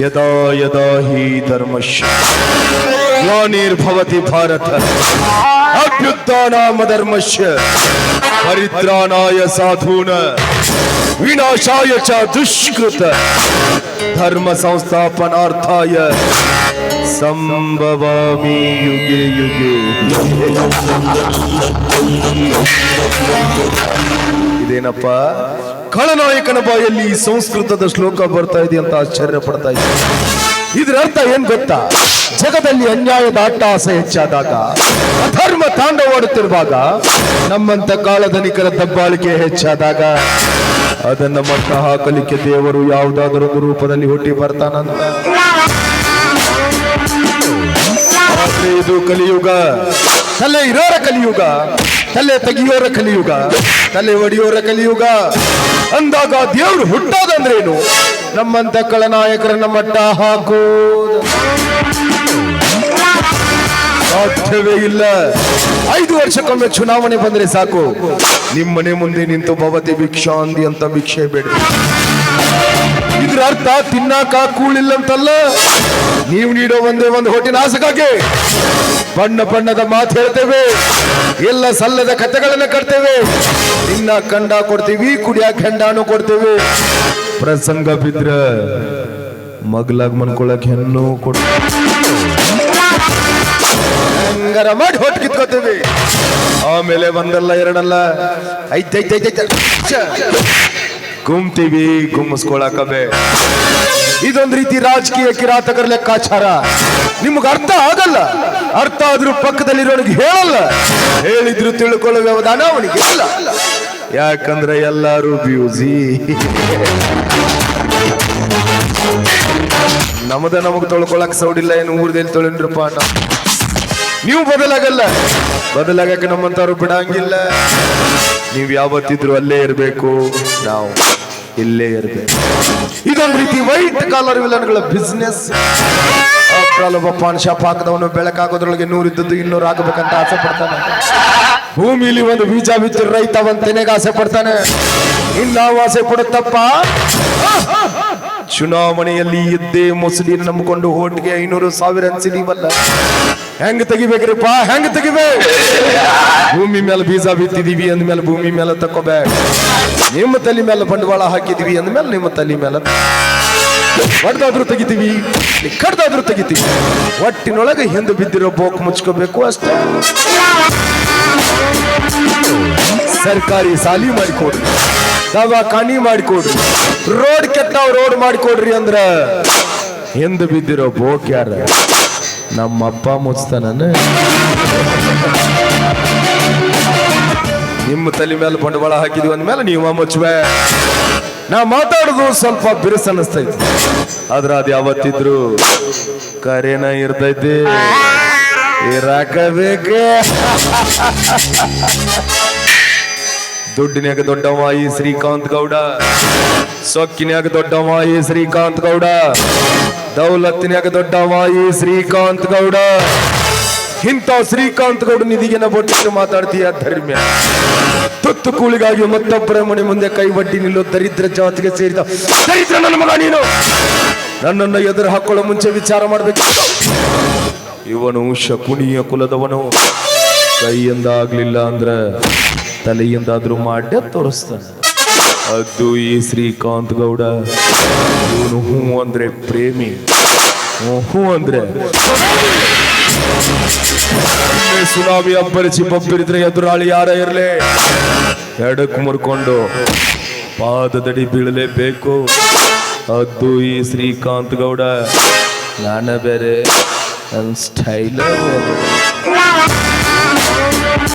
ಯದಾ ಹಿ ಧರ್ಮಶ್ಯ ಗ್ಲಾನಿರ್ಭವತಿ ಭಾರತ ಅಭ್ಯುತ್ಥಾನಾಮಧರ್ಮಶ್ಯ ಪರಿತ್ರಾಣಾಯ ಸಾಧೂನ ವಿನಾಶಾಯ ಚ ದುಷ್ಕೃತ ಧರ್ಮ ಸಂಸ್ಥಾಪನಾರ್ಥಾಯ ಸಂಭವಾಮಿ ಯುಗೆ ಯುಗೆ. ಇದೇನಪ್ಪ? ಖಳನಾಯಕನ ಬಾಯಲ್ಲಿ ಸಂಸ್ಕೃತದ ಶ್ಲೋಕ ಬರ್ತಾ ಇದೆ ಅಂತ ಆಶ್ಚರ್ಯ ಪಡ್ತಾ ಇದೆ. ಇದರ ಅರ್ಥ ಏನ್ ಗೊತ್ತಾ? ಜಗದಲ್ಲಿ ಅನ್ಯಾಯದ ಅಟ್ಟಾಸ ಹೆಚ್ಚಾದಾಗ, ಅಧರ್ಮ ತಾಂಡವಾಡುತ್ತಿರುವಾಗ, ನಮ್ಮಂತ ಕಾಳಧನಿಕರ ದಬ್ಬಾಳಿಕೆ ಹೆಚ್ಚಾದಾಗ, ಅದನ್ನ ಮಟ್ಟ ಹಾಕಲಿಕ್ಕೆ ದೇವರು ಯಾವುದಾದರೊಂದು ರೂಪದಲ್ಲಿ ಹುಟ್ಟಿ ಬರ್ತಾನಂತ. ಇದು ಕಲಿಯುಗ, ತಲೆ ಇರೋರ ಕಲಿಯುಗ, ತಲೆ ತೆಗಿಯೋರ ಕಲಿಯುಗ, ತಲೆ ಒಡೆಯೋರ ಕಲಿಯುಗ. ಅಂದಾಗ ದೇವ್ರು ಹುಟ್ಟೋದಂದ್ರೇನು? ನಮ್ಮಂತ ಕಳನಾಯಕರನ್ನ ಮಟ್ಟ ಹಾಕೋದು. ಸಾಧ್ಯವೇ ಇಲ್ಲ. ಐದು ವರ್ಷಕ್ಕೊಮ್ಮೆ ಚುನಾವಣೆ ಬಂದ್ರೆ ಸಾಕು. ನಿಮ್ಮನೆ ಮುಂದೆ ನಿಂತು ಭವತಿ ಭಿಕ್ಷಾಂದಿ ಅಂತ ಭಿಕ್ಷೆ ಬೇಡ. ಇದ್ರ ಅರ್ಥ ತಿನ್ನಾಕ ಕೂಳಿಲ್ಲಂತಲ್ಲ? ನೀವು ನೀಡೋ ಒಂದೇ ಒಂದು ಹೊಟ್ಟಿನ ಆಸೆಗಾಗಿ ಬಣ್ಣ ಬಣ್ಣದ ಮಾತು ಹೇಳ್ತೇವೆ. ಎಲ್ಲ ಸಲ್ಲದ ಕಥೆಗಳನ್ನು ಕಟ್ತೇವೆ. ನಿನ್ನ ಕಂಡ ಕೊಡ್ತೀವಿ ಕುಡಿಯಾಕ ಹೆಂಡಾನು ಕೊಡ್ತೇವೆ. ಪ್ರಸಂಗ ಬಿದ್ರ ಮಗ್ಲಾಗ್ ಮನ್ಕೊಳಕ್ ಹೆಣ್ಣು ಕೊಡ್ತೇವೆ ಮಾಡಿ ಹೊಟ್ಟು ಕಿತ್ಕೋತೇವೆ. ಆಮೇಲೆ ಒಂದಲ್ಲ, ಎರಡಲ್ಲ. ಐತ್ ಐತ್ ಐತ್ ಐತ್ ಛ. ಗುಮ್ತೀವಿ ಗುಮ್ಮಿಸ್ಕೊಳಕಬೆ ಇದೊಂದ್ ರೀತಿ ರಾಜಕೀಯ ಕಿರಾತಕರ ಲೆಕ್ಕಾಚಾರ. ನಿಮ್ಗೆ ಅರ್ಥ ಆಗಲ್ಲ. ಅರ್ಥ ಆದ್ರೂ ಪಕ್ಕದಲ್ಲಿರೋನಿಗೆ ಹೇಳಲ್ಲ. ಹೇಳಿದ್ರು ತಿಳ್ಕೊಳ್ಳೋ ವ್ಯವಧಾನ ಅವನಿಗೆ ಇಲ್ಲ. ಯಾಕಂದ್ರೆ ಎಲ್ಲಾರು ಬ್ಯೂಸಿ ನಮದ ನಮಗ್ ತೊಳ್ಕೊಳಕ್ ಸೌಡಿಲ್ಲ ಏನು ಊರ್ದಲ್ಲಿ ತೊಳಿನ್ರಪ್ಪ ನಾವು ನೀವು ಬದಲಾಗಲ್ಲ. ಬದಲಾಗಕ್ಕೆ ನಮ್ಮಂತವ್ರು ಬಿಡಂಗಿಲ್ಲ. ನೀವು ಯಾವತ್ತಿದ್ರು ಅಲ್ಲೇ ಇರಬೇಕು. ನಾವು ಇಲ್ಲೇ ಇರಬೇಕು. ಇದೊಂದು ರೀತಿ ವೈಟ್ ಕಾಲರ್ ವಿಲನ್ಗಳ ಬಿಸ್ನೆಸ್ ಒಬ್ಬ ಪಾನ್ ಶಾಪ್ ಹಾಕದವನು ಬೆಳಕಾಗೋದ್ರೊಳಗೆ ನೂರಿದ್ದದ್ದು ಇನ್ನೂರು ಆಗಬೇಕಂತ ಆಸೆ ಪಡ್ತಾನೆ. ಭೂಮಿಲಿ ಒಂದು ಬೀಜ ಬಿದ್ದು ರೈತ ಒಂದ್ ತೆನೆಗೆ ಆಸೆ ಪಡ್ತಾನೆ. ಇಲ್ಲ ಆಸೆ ಪಡುತ್ತಪ್ಪ? ಚುನಾವಣೆಯಲ್ಲಿ ಇದ್ದೇ ಮುಸ್ಲಿಂ ನಂಬಿಕೊಂಡು ಓಟ್ಗೆ ಐನೂರು ಸಾವಿರ ಅನ್ಸಿದೀವಲ್ಲ ಹೆಂಗ್ ತೆಗಿಬೇಕ್ರಿಪ್ಪ ಹೆಂಗ್ ತೆಗಿಬೇಕು ಭೂಮಿ ಮೇಲೆ ಬೀಜ ಬಿತ್ತಿದೀವಿ ಅಂದ್ಮೇಲೆ ಭೂಮಿ ಮೇಲೆ ತಕೋಬೇಕು ನಿಮ್ಮ ತಲೆ ಮೇಲೆ ಬಂಡವಾಳ ಹಾಕಿದೀವಿ ಅಂದ್ಮೇಲೆ ನಿಮ್ಮ ತಲೆ ಮೇಲೆ ಹೊಡೆದಾದ್ರೂ ತೆಗಿತೀವಿ, ಕಡ್ದಾದ್ರೂ ತೆಗಿತೀವಿ. ಒಟ್ಟಿನೊಳಗೆ ಹಿಂದೆ ಬಿದ್ದಿರೋ ಬೋಕ್ ಮುಚ್ಕೋಬೇಕು ಅಷ್ಟೇ. ಸರ್ಕಾರಿ ಸಾಲಿ ಮಾಡಿಕೊಡ್ರಿ. ದವಾಖಾನಿ ಮಾಡಿಕೊಡ್ರಿ. ರೋಡ್ ಕೆಟ್ಟಾವ್ ರೋಡ್ ಮಾಡಿಕೊಡ್ರಿ ಅಂದ್ರ ಹಿಂದೆ ಬಿದ್ದಿರೋ ಬೋಕ್ ಯಾರ? ನಮ್ಮಪ್ಪ ಮುಚ್ತಾನ ನಿಮ್ಮ ತಲೆ ಮೇಲೆ ಬಂಡವಾಳ ಹಾಕಿದ್ವಿ ಅಂದ್ಮೇಲೆ ನೀವು ಮುಚ್ಚುವೆ. ನಾ ಮಾತಾಡೋದು ಸ್ವಲ್ಪ ಬಿರುಸ ಅನ್ನಿಸ್ತೈತಿ ಆದ್ರೆ ಅದು ಯಾವತ್ತಿದ್ರು ಕರೆನ ಇರ್ತೈತಿ. ಇರಾಕಬೇಕೆ ದುಡ್ಡಿನ್ಯಾಗ ದೊಡ್ಡವ ಈ ಶ್ರೀಕಾಂತ್ ಗೌಡ. ಸೊಕ್ಕಿನ್ಯಾಗ ದೊಡ್ಡವ ಈ ಶ್ರೀಕಾಂತ್ ಗೌಡ. ದೌಲತ್ತಿನ್ಯಾಗ ದೊಡ್ಡವ ಈ ಶ್ರೀಕಾಂತ್ ಗೌಡ. ಇಂಥ ಶ್ರೀಕಾಂತ್ ಗೌಡ ನಿಧಿಗೆನ ಬೊಟ್ಟಿಟ್ಟು ಮಾತಾಡ್ತೀಯ ಧರ್ಮ್ಯ. ತುತ್ತು ಕೂಳಿಗಾಗಿ ಮತ್ತೊಬ್ಬರ ಮನೆ ಮುಂದೆ ಕೈ ನಿಲ್ಲೋ ದರಿದ್ರ ಜಾತಿಗೆ ಸೇರಿದ ದರಿದ್ರ ನನ್ನ ಮಗ ನೀನು. ನನ್ನನ್ನು ಎದುರು ಹಾಕೊಳ್ಳೋ ಮುಂಚೆ ವಿಚಾರ ಮಾಡಬೇಕು. ಇವನು ಶಕುನಿಯ ಕುಲದವನು. ಕೈಯಿಂದ ಆಗ್ಲಿಲ್ಲ ಅಂದ್ರೆ ತಲೆಯಿಂದಾದ್ರೂ ಮಾಡ್ಯ ತೋರಿಸ್ತಾನೆ. ಅದು ಈ ಶ್ರೀಕಾಂತ್ ಗೌಡ. ಇವನು ಹೂ ಅಂದ್ರೆ ಪ್ರೇಮಿ. ಹೂ ಅಂದ್ರೆ. ಸುನಾಮಿ ಅಬ್ಬರಿಸಿ ಬಬ್ಬಿರಿದ್ರೆ ಎದುರಾಳಿ ಯಾರೇ ಇರಲಿ. ಎಡಕ್ಕೆ ಮುರ್ಕೊಂಡು ಪಾದದಡಿ ಬೀಳಲೇಬೇಕು. ಅದು ಈ ಶ್ರೀಕಾಂತ್ ಗೌಡ, ನಾನ ಬೇರೆ ನನ್ನ ಸ್ಟೈಲ ಬೇರೆ